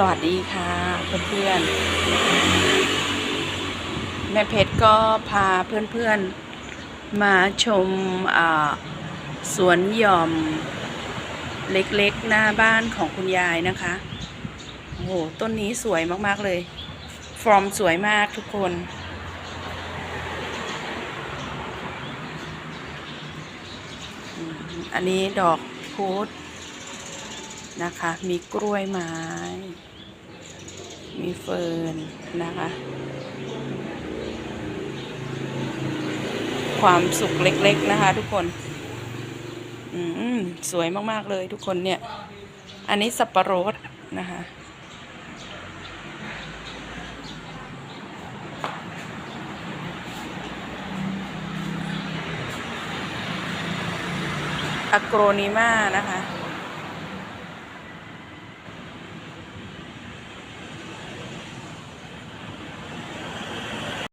สวัสดีค่ะเพื่อนๆแม่เพชรก็พาเพื่อนๆมาชมสวนหย่อมเล็กๆหน้าบ้านของคุณยายนะคะ โอ้โห ต้นนี้สวยมากๆเลย ฟอร์มสวยมากทุกคน อันนี้ดอกพุธ นะคะ มีกล้วยไม้ มีเฟิร์นนะคะ ความสุขเล็กๆนะคะ ทุกคนอืมสวยมากๆเลยทุกคนเนี่ย อันนี้สับปะรดนะคะอะโกรนิมานะคะ